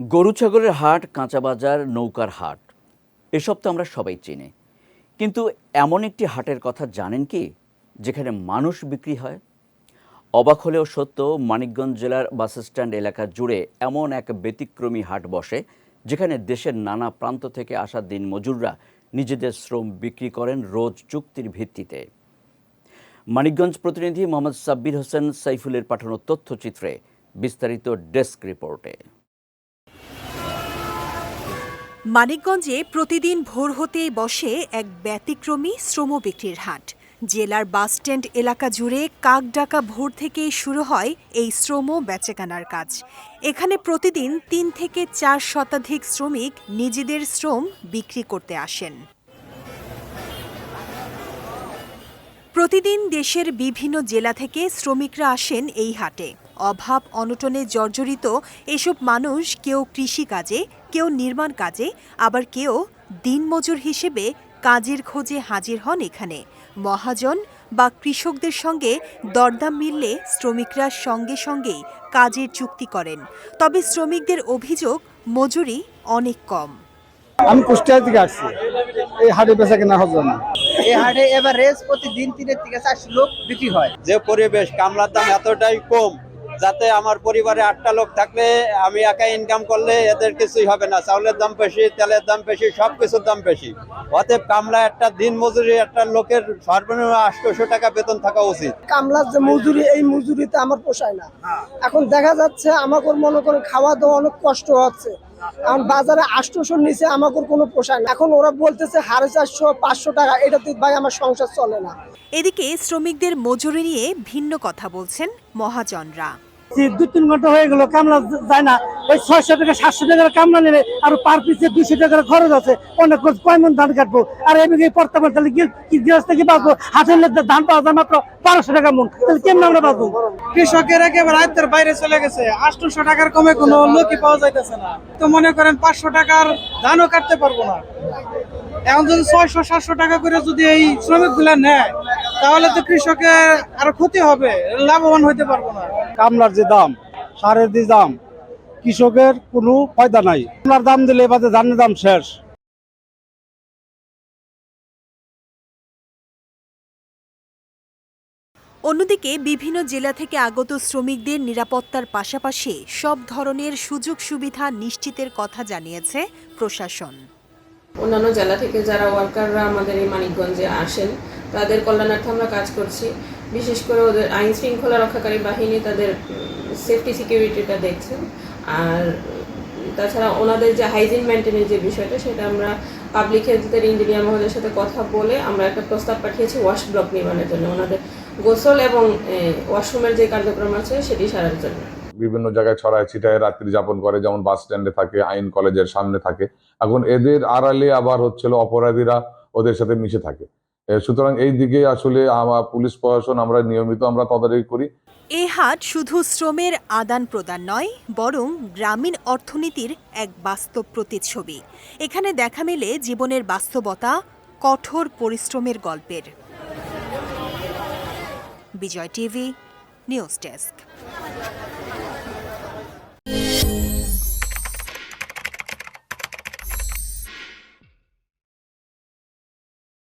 গরু ছাগলের হাট কাঁচা বাজার নৌকার হাট, এসব তো আমরা সবাই চিনি। কিন্তু এমন একটি হাটের কথা জানেন কি, যেখানে মানুষ বিক্রি হয়? অবাক হলেও সত্য, মানিকগঞ্জ জেলার বাসস্ট্যান্ড এলাকা জুড়ে এমন এক ব্যতিক্রমী হাট বসে, যেখানে দেশের নানা প্রান্ত থেকে আসা দিনমজুররা নিজেদের শ্রম বিক্রি করেন রোজ চুক্তির ভিত্তিতে। মানিকগঞ্জ প্রতিনিধি মোহাম্মদ সাব্বির হোসেন সাইফুলের পাঠানো তথ্যচিত্রে বিস্তারিত ডেস্ক রিপোর্টে। মানিকগঞ্জে প্রতিদিন ভোর হতেই বসে এক ব্যতিক্রমী শ্রম বিক্রির হাট। জেলার বাসস্ট্যান্ড এলাকা জুড়ে কাকডাকা ভোর থেকেই শুরু হয় এই শ্রম বেচাকেনার কাজ। এখানে প্রতিদিন তিন থেকে চার শতাধিক শ্রমিক নিজেদের শ্রম বিক্রি করতে আসেন। প্রতিদিন দেশের বিভিন্ন জেলা থেকে শ্রমিকরা আসেন এই হাটে। অভাব, অনটনে জর্জরিত এসব মানুষ কেউ কৃষিকাজে কেউ নির্মাণ কাজে আবার কেউ দিনমজুর হিসেবে কাজের খোঁজে হাজির হন এখানে। মহাজন বা কৃষকদের সঙ্গে দরদাম মিললে শ্রমিকরা সঙ্গে সঙ্গেই কাজের চুক্তি করেন। তবে শ্রমিকদের অভিযোগ মজুরি অনেক কম। আমি কুষ্টিয়া থেকে আসছি। এই হাটে বেচা কেনা হওয়ার জন্য এই হাটে এভারেজ প্রতিদিন তিনের থেকে চারশো লোক বিক্রি হয়। যে পরিবেশ কামলার দাম এতটাই কম যাতে আমার পরিবারে আটটা লোক থাকলে আমি একা ইনকাম করলে এদের কিছুই হবে না। চাউলের দাম বেশি তেলের দাম বেশি সব কিছুর দাম বেশি। অতএব কামলা একটা দিন মজুরি একটা লোকের সর্বনিম্ন আটশোশো টাকা বেতন থাকা উচিত। কামলার যে মজুরি এই মজুরিতে আমার পোষায় না। এখন দেখা যাচ্ছে আমাকে মনে করেন খাওয়া দাওয়া অনেক কষ্ট হচ্ছে। এখন বাজারে আটশোশোর নিচে আমাকে কোনো পোষায় না। এখন ওরা বলতেছে সাড়ে চারশো পাঁচশো টাকা এটাতে ভাই আমার সংসার চলে না। এদিকে শ্রমিকদের মজুরি নিয়ে ভিন্ন কথা বলছেন মহাজনরা। দু তিন ঘণ্টা হয়ে গেল, কামলা যায় না। ওই ছয়শো টাকা সাতশো টাকার কামলা নেবে, আর পার পিসে দুশো টাকার খরচ আছে, অনেক খরচ, কয় মন ধান কাটবো? আর এদিকে পড়তে পারতে তাহলে গৃহস্থ কি বাঁচবো? লেগে ধান পাওয়া যায় মাত্র বারোশো টাকা মন। তাহলে কেমন আমরা বাঁচবো? কৃষকের একেবারে আয়ত্তের বাইরে চলে গেছে। আটশোশো টাকার কমে কোনো লোকই পাওয়া যাইতেছে না। তো মনে করেন পাঁচশো টাকার ধানও কাটতে পারব না। এখন যদি ছয়শো, সাতশো টাকা করে যদি এই শ্রমিকগুলা নেয়, তাহলে তো কৃষকের আরও ক্ষতি হবে, লাভবান হইতে পারব না। কামলার যে দাম সারের যে দাম কৃষকের কোনো ফায়দা নাই। কামলার দাম দিলে এবারে ধানের দাম শেষ। অন্যদিকে বিভিন্ন জেলা থেকে আগত শ্রমিকদের নিরাপত্তার পাশাপাশি সব ধরনের সুযোগ সুবিধা নিশ্চিতের কথা জানিয়েছে প্রশাসন। অন্যান্য জেলা থেকে যারা ওয়ার্কাররা আমাদের এই মানিকগঞ্জে আসেন তাদের কল্যাণার্থে আমরা কাজ করছি। বিশেষ করে ওদের আইন শৃঙ্খলা রক্ষাকারী বাহিনী তাদের সেফটি সিকিউরিটিটা দেখছে। আর তাছাড়া ওনাদের যে হাইজিন মেনটেনের যে বিষয়টা, সেটা আমরা পাবলিক হেলথের ইঞ্জিনিয়ার মহোদয়ের সাথে কথা বলে আমরা একটা প্রস্তাব পাঠিয়েছি ওয়াশ ব্লক নির্মাণের জন্য। ওনাদের গোসল এবং ওয়াশরুমের যে কার্যক্রম আছে, সেটি সারার জন্য। বিভিন্ন জায়গায় ছড়ায়, ছিটায়, রাত্রি যাপন করে, যেমন বাস স্ট্যান্ডে থাকে, আইন কলেজের সামনে থাকে। এখন এদের আড়ালে আবার হচ্ছিল অপরাধীরা ওদের সাথে মিশে থাকে। সুতরাং এই দিকে আসলে পুলিশ প্রশাসন, আমরা নিয়মিত আমরা তদারকি করি। এ হাট শুধু শ্রমের আদান প্রদান নয়, বরং গ্রামীণ অর্থনীতির এক বাস্তব প্রতিচ্ছবি। এখানে দেখা মেলে জীবনের বাস্তবতা, কঠোর পরিশ্রমের গল্পের। Bijoy TV, news desk.